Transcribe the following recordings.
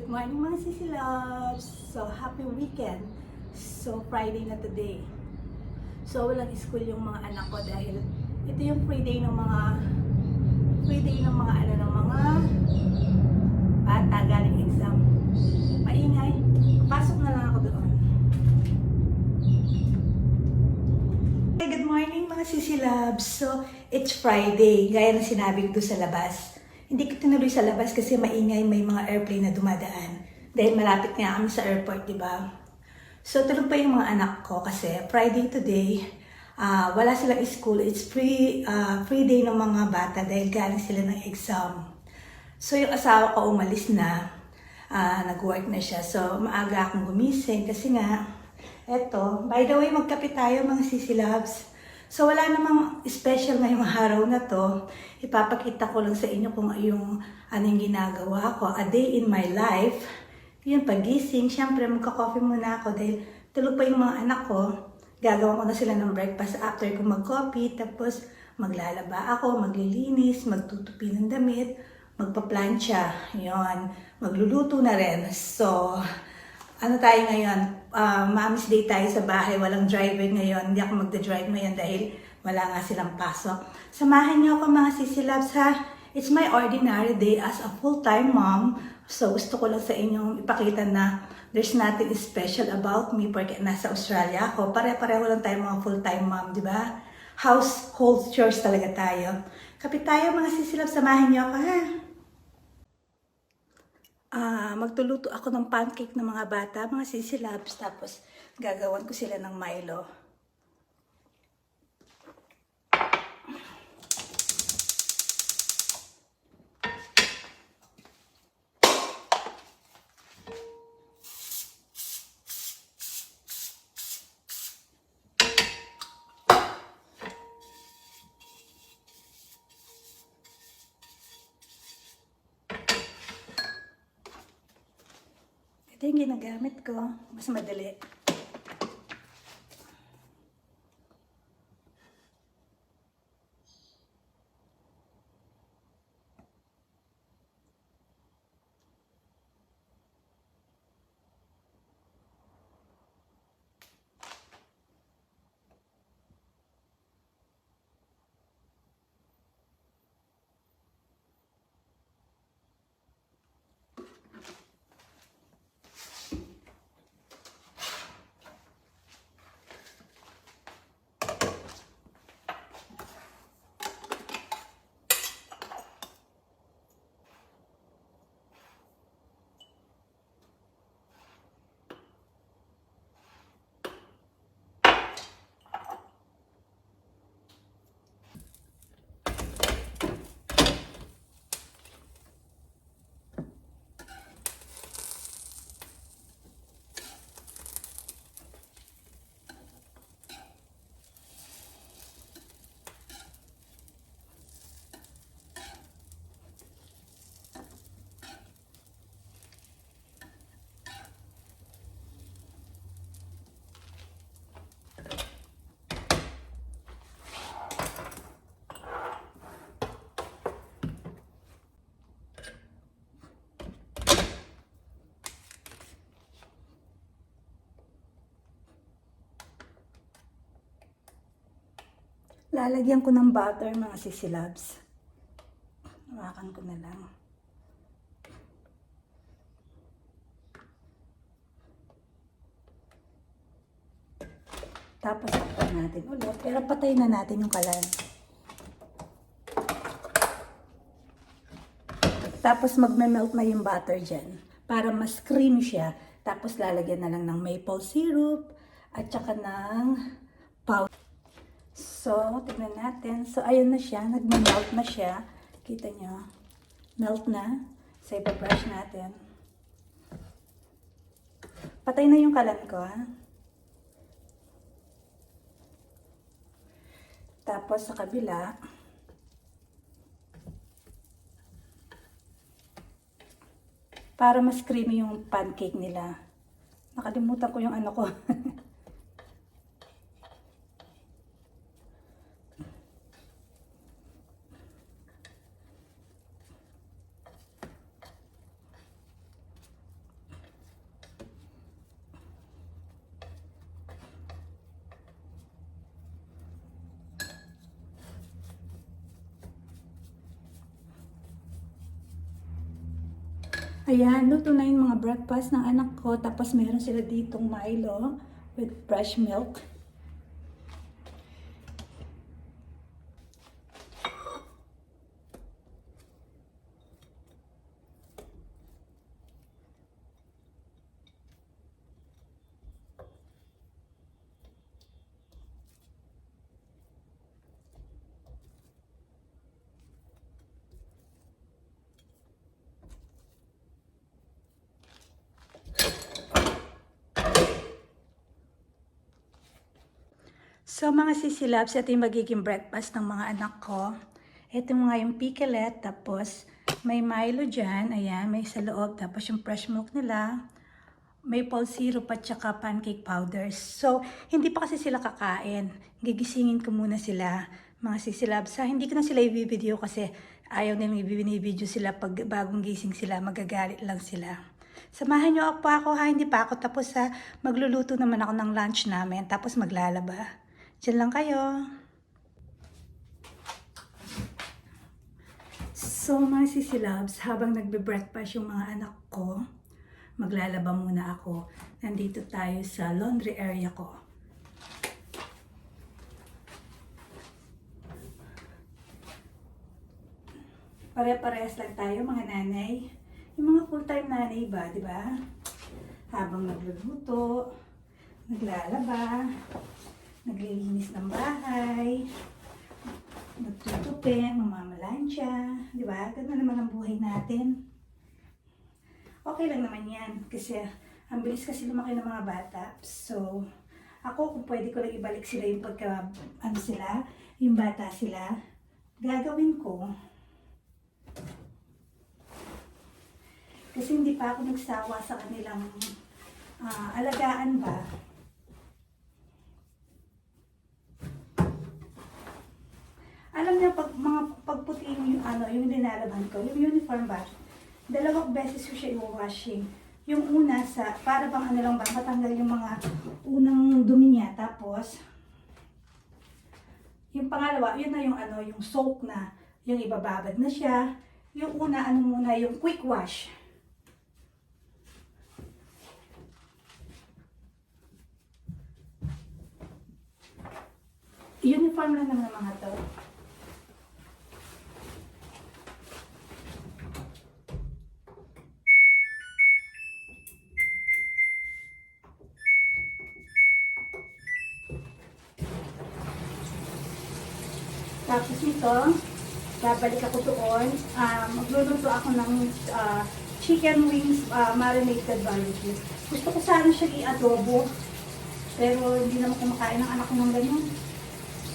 Good morning mga sisiloves! So, happy weekend! So, Friday na today. So, walang school yung mga anak ko dahil ito yung free day ng mga free day ng mga ano ng mga bata galing exam. Maingay. Pasok na lang ako doon. Hey, good morning mga sisilabs. So, it's Friday. Gaya ng sinabi ko sa labas. Hindi ko tinuloy sa labas kasi maingay may mga airplane na dumadaan. Dahil malapit nga kami sa airport, di ba? So, tulog pa yung mga anak ko kasi Friday today, ah, wala silang school. It's free, ah, free day ng mga bata dahil galing sila ng exam. So, yung asawa ko umalis na. ah, nag-work na siya. So, maaga akong gumising kasi nga, eto, by the way, magkape tayo mga sisilabs. So, wala namang special ngayong araw na to. Ipapakita ko lang sa inyo kung yung anong ginagawa ko. A day in my life. Yun, pagising. Siyempre, magka-coffee muna ako dahil tulog pa yung mga anak ko. Gagawa ko na sila ng breakfast after ko mag-coffee. Tapos, maglalaba ako, maglilinis, magtutupi ng damit, magpa-plancha. Yun, magluluto na rin. So, ano tayo ngayon? Ah, Mom's Day tayo sa bahay. Walang driver ngayon. Hindi ako magda-drive ngayon dahil wala nga silang pasok. Samahan niyo ako mga sisilabs ha. It's my ordinary day as a full-time mom. So gusto ko lang sa inyong ipakita na there's nothing special about me porque nasa Australia ako. Pare-pareho lang tayo mga full-time mom, di ba? Household chores talaga tayo. Kapit tayo mga sisilabs. Samahan niyo ako ha. Ah, magtuluto ako ng pancake ng mga bata, mga sisilabs, tapos gagawan ko sila ng Milo. Yung ginagamit ko. Mas madali. Lalagyan ko ng butter mga sisilabs. Hawakan ko na lang. Tapos takpan natin ulit. Pero patay na natin yung kalan. Tapos magme-melt na yung butter dyan. Para mas creamy siya. Tapos lalagyan na lang ng maple syrup. At saka ng powder. So, tignan natin. So, ayun na siya. Nagme-melt na siya. Kita nyo. Melt na. So, ipabrush natin. Patay na yung kalan ko, ha? Tapos, sa kabila, para mas creamy yung pancake nila. Nakalimutan ko yung ano ko. Ayan, luto na yung mga breakfast ng anak ko. Tapos meron sila ditong Milo with fresh milk. So mga sisilabs, ito yung magiging breakfast ng mga anak ko. Ito mga yung picklet, tapos may Milo dyan, ayan, may sa loob, tapos yung fresh milk nila, maple syrup at saka pancake powders. So, hindi pa kasi sila kakain. Gigisingin ko muna sila, mga sisilabs. Ha, hindi ko na sila i-video kasi ayaw nilang i-video sila pag bagong gising sila, magagalit lang sila. Samahan niyo ako ako ha, hindi pa ako tapos ha. Magluluto naman ako ng lunch namin, tapos maglalaba. Diyan lang kayo. So mga sisilabs, habang nagbe-breakfast yung mga anak ko, maglalaba muna ako. Nandito tayo sa laundry area ko. Pare-parehas lang tayo mga nanay. Yung mga full-time nanay ba, di ba? Habang nagluluto, naglalaba, naglilinis ng bahay, nagtutupi, mamamalansya, di ba? Ganun naman ang buhay natin. Okay lang naman yan kasi ang bilis kasi lumaki ng mga bata. So, ako kung pwede ko lang ibalik sila yung pagka, ano sila, yung bata sila, gagawin ko. Kasi hindi pa ako nagsawa sa kanilang ah, alagaan ba. Alam niyo, pag mga pagputiin yung yung linalaban ko, yung uniform ba, dalawang beses ko siya i-washing. Yung una sa, para bang ano lang ba, matanggal yung mga unang dumi niya. Tapos, yung pangalawa, yun na yung ano, yung soak na, yung ibababad na siya. Yung una, ano muna, yung quick wash. Uniform lang naman ng mga to. Nito, babalik ako doon. Ah, magluluto ako ng ah, chicken wings ah, marinated barbecue. Gusto ko sana siya i-adobo. Pero hindi naman kumakain ng anak ko ng ganyan.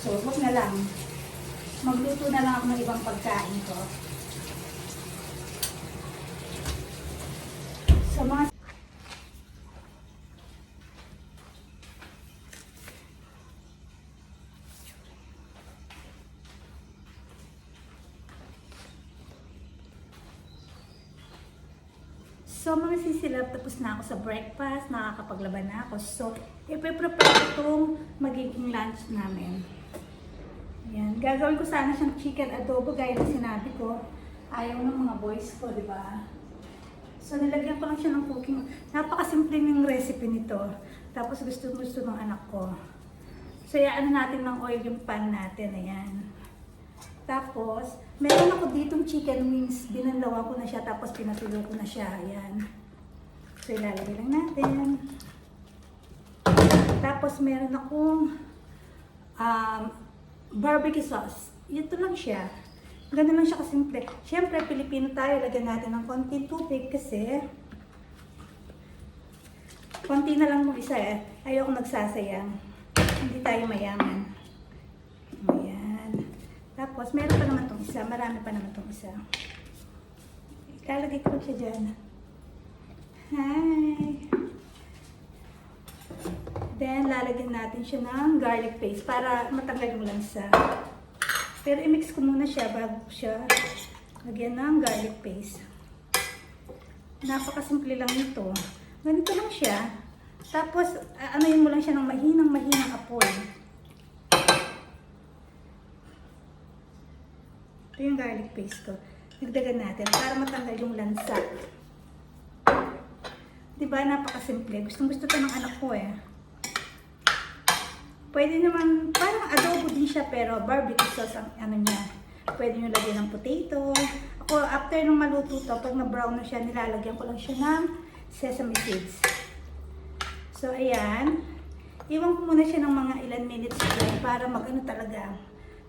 So, huwag na lang. Magluto na lang ako ng ibang pagkain ko. So, mga sa breakfast, nakakapaglaban na ako. So, ipiprepare ko itong magiging lunch namin. Yan. Gagawin ko sana siyang chicken adobo, gaya ng sinabi ko. Ayaw ng mga boys ko, di ba? So, nilagyan ko lang siya ng cooking. Napakasimple yung recipe nito. Tapos gusto-gusto ng anak ko. So, ano natin ng oil yung pan natin. Ayan. Tapos, meron ako ditong chicken wings. Binanlawan ko na siya, tapos pinatulo ko na siya. Ayan. So, ilalagay lang natin. Tapos, meron akong um, barbecue sauce. Ito lang siya. Ganun lang siya kasimple. Siyempre, Pilipino tayo. Lagyan natin ng konting tubig kasi konti na lang mo isa eh. Ayoko nagsasayang. Hindi tayo mayaman. Ayan. Tapos, meron pa naman tong isa. Marami pa naman tong isa. Ilalagay ko siya dyan. Hi! Then, lalagyan natin siya ng garlic paste para matanggal yung lansa. Pero i-mix ko muna siya bago siya lagyan ng garlic paste. Napakasimple lang nito. Ganito lang siya. Tapos, a- anoyin mo lang siya ng mahinang mahinang apoy. Ito yung garlic paste ko. Dagdagan natin para matanggal yung lansa. Di ba? Napakasimple. Gustong gusto to ng anak ko eh. Pwede naman, parang adobo din siya pero barbecue sauce ang ano niya. Pwede nyo lagyan ng potato. Ako, after nung maluto to, pag na-brown na siya, nilalagyan ko lang siya ng sesame seeds. So, ayan. Iwan ko muna siya ng mga ilan minutes lang para mag-ano talaga.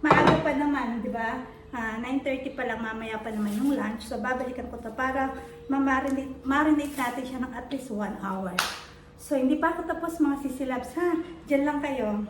Maaga pa naman, di ba? Ah, 9.30 pa lang, mamaya pa naman yung lunch. So, babalikan ko to para ma-marinate, marinate natin siya ng at least 1 hour. So, hindi pa ako tapos mga sisilabs, ha? Diyan lang kayo.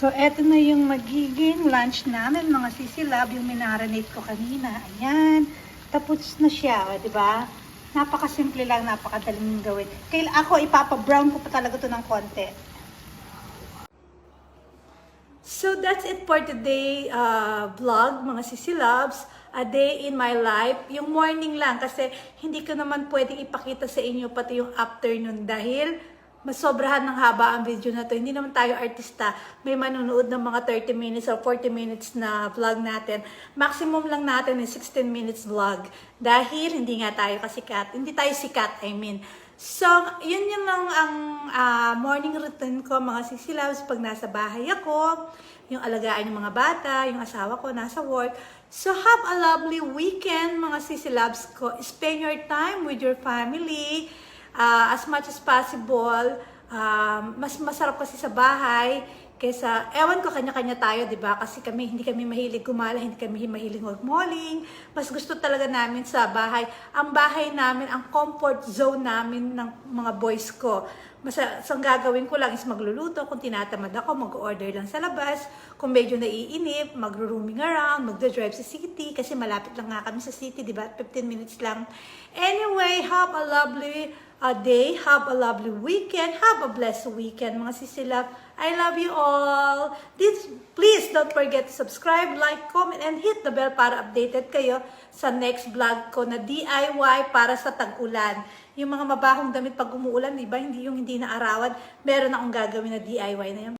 So, eto na yung magiging lunch namin, mga sisilab, yung minarinate ko kanina. Ayan. Tapos na siya, o, di ba? Napakasimple lang, napakadaling gawin. Kaya ako, ipapa-brown ko pa talaga to ng konti. So that's it for today uh, vlog, mga sisilabs. A day in my life. Yung morning lang kasi hindi ko naman pwedeng ipakita sa inyo pati yung afternoon dahil masobrahan ng haba ang video na to. Hindi naman tayo artista. May manunood ng mga 30 minutes or 40 minutes na vlog natin. Maximum lang natin is 16 minutes vlog. Dahil hindi nga tayo kasikat. Hindi tayo sikat, I mean. So, yun yun lang ang ah, morning routine ko, mga sisilabs, pag nasa bahay ako, yung alagaan yung mga bata, yung asawa ko nasa work. So, have a lovely weekend, mga sisilabs ko. Spend your time with your family ah, as much as possible. Um, mas masarap kasi sa bahay kaysa, ewan ko, kanya-kanya tayo, di ba? Kasi kami, hindi kami mahilig gumala, hindi kami mahilig magmalling. Mas gusto talaga namin sa bahay. Ang bahay namin, ang comfort zone namin ng mga boys ko. Mas, ang gagawin ko lang is magluluto. Kung tinatamad ako, mag-order lang sa labas. Kung medyo naiinip, magro-rooming around, magdadrive sa city. Kasi malapit lang nga kami sa city, di ba? 15 minutes lang. Anyway, have a lovely uh, day. Have a lovely weekend. Have a blessed weekend, mga sisilap. I love you all. This, please don't forget to subscribe, like, comment, and hit the bell para updated kayo sa next vlog ko na DIY para sa tag-ulan. Yung mga mabahong damit pag umuulan, di ba? Hindi yung hindi na arawan. Meron akong gagawin na DIY na yan.